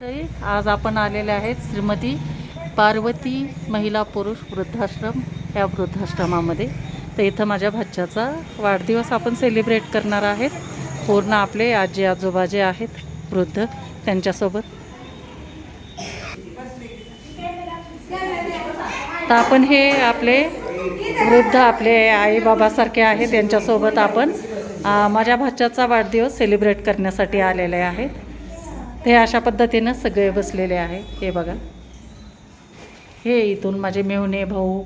तरी आज आपण आलेले आहेत श्रीमती पार्वती महिला पुरुष वृद्धाश्रम या वृद्धाश्रमामध्ये. तर इथं माझ्या भाच्याचा वाढदिवस आपण सेलिब्रेट करणार आहेत. पूर्ण आपले आजी आजोबा जे आहेत वृद्ध त्यांच्यासोबत. तर आपण हे आपले वृद्ध आपले आई बाबासारखे आहेत त्यांच्यासोबत आपण माझ्या भाच्याचा वाढदिवस सेलिब्रेट करण्यासाठी आलेले आहेत. हे अशा पद्धतीनं सगळे बसलेले आहे. हे बघा. हे इथून माझे मेहुणे भाऊ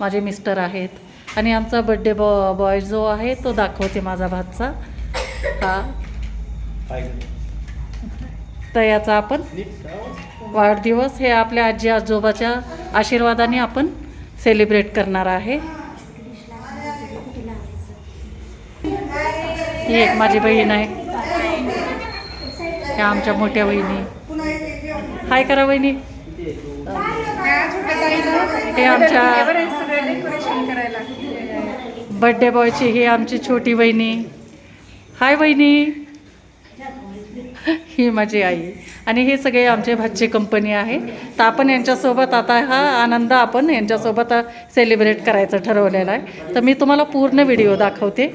माझे मिस्टर आहेत. आणि आमचा बड्डे बॉ बॉय जो आहे तो दाखवते माझा भातचा. हा. तर याचा आपण वाढदिवस हे आपल्या आजी आजोबाच्या आशीर्वादाने आपण सेलिब्रेट करणार आहे. ही एक माझी बहीण आहे. ह्या आमच्या मोठ्या वहिनी. हाय करा वहिनी. हे आमच्या बड्डे बॉयची ही आमची छोटी वहिनी. हाय वहिनी. ही माझी आई. आणि हे सगळे आमचे भाचे कंपनी आहे. तर आपण यांच्यासोबत आता हा आनंद आपण यांच्यासोबत सेलिब्रेट करायचं ठरवलेला आहे. तर मी तुम्हाला पूर्ण व्हिडिओ दाखवते.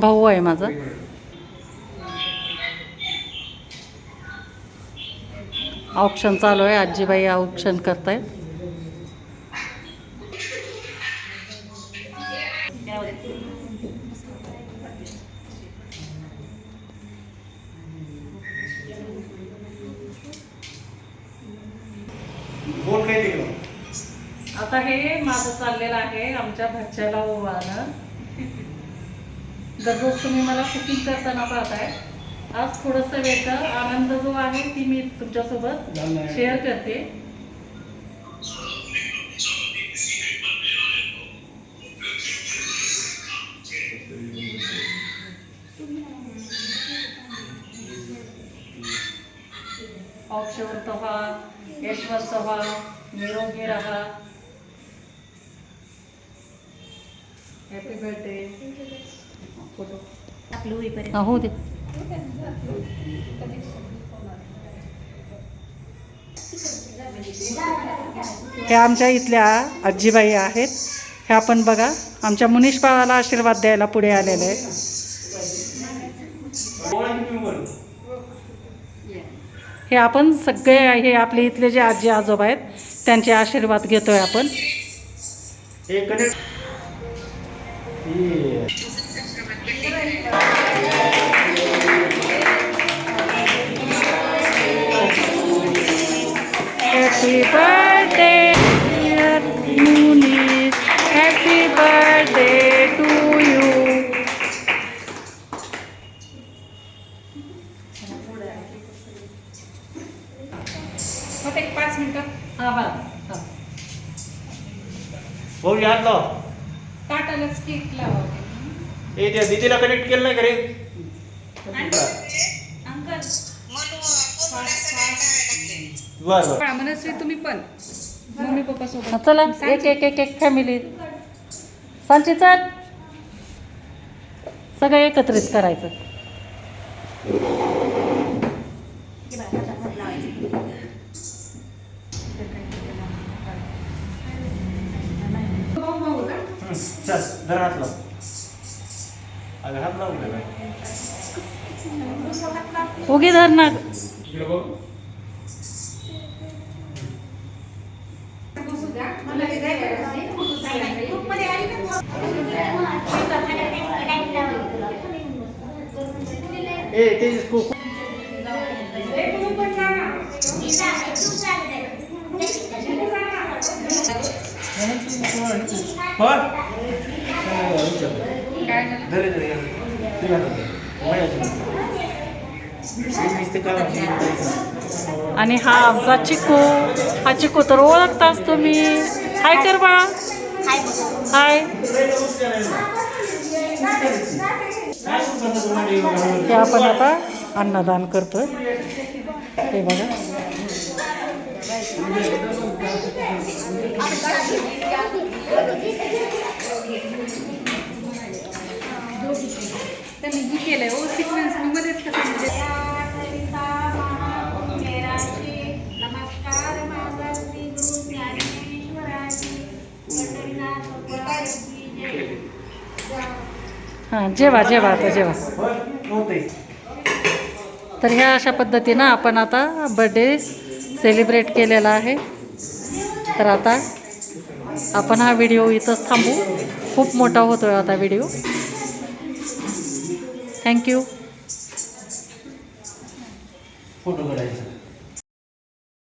भाऊ आहे माझा. ऑप्शन चालू आहे. आजीबाई ऑप्शन करतायत. आता हे माझं चाललेलं आहे आमच्या भाच्याला ओवाळणं. दररोज तुम्ही मला कुकिंग करताना पाहताय. आज थोडंसं वेगळं. आनंद जो आहे ती मी तुमच्यासोबत शेअर करते. औक्षवंत व्हा यशवंत व्हा निरोगी राहा. हॅपी बर्थडे फोटो आपलं होईपर्यंत हो दे. हे आमच्या इथल्या आजीबाई आहेत. हे आपण बघा आमच्या मुनीश बाळाला आशीर्वाद द्यायला पुढे आलेले आहे हे आपण सगळे हे आपले इथले जे आजी आजोबा आहेत त्यांचे आशीर्वाद घेतोय आपण. हे happy birthday dear Munish happy birthday to you फक्त एक पाच मिनिटं. हा बा हा. हात लाव ताटालाच केक लावा. हे त्या दीदीला कनेक्ट केलं नाही का रे? अंकल बर. बर मनस्वी तुम्ही पण. मम्मी पप्पा सोबत. चला. एक एक एक एक फॅमिली सांची चल. सगळं एकत्रित करायचं. हं, चल जरा हात लाव. उगी धर ना. इकडे बघ. ए ते खूप बर आणि हा आमचा चिकू हा चिकू तर ओळखताच तुम्ही. हाय कर बाळा हाय. हे आपण आता अन्नदान करतोय. हे बघा. हां जेवा जेवा आता जेवा. तर ह्या अशा पद्धतीनं आपण आता बड्डे सेलिब्रेट केलेला आहे. तर आता आपण हा व्हिडिओ इथंच थांबू. खूप मोठा होतो आहे आता व्हिडिओ थँक्यू फोटो काढायचा.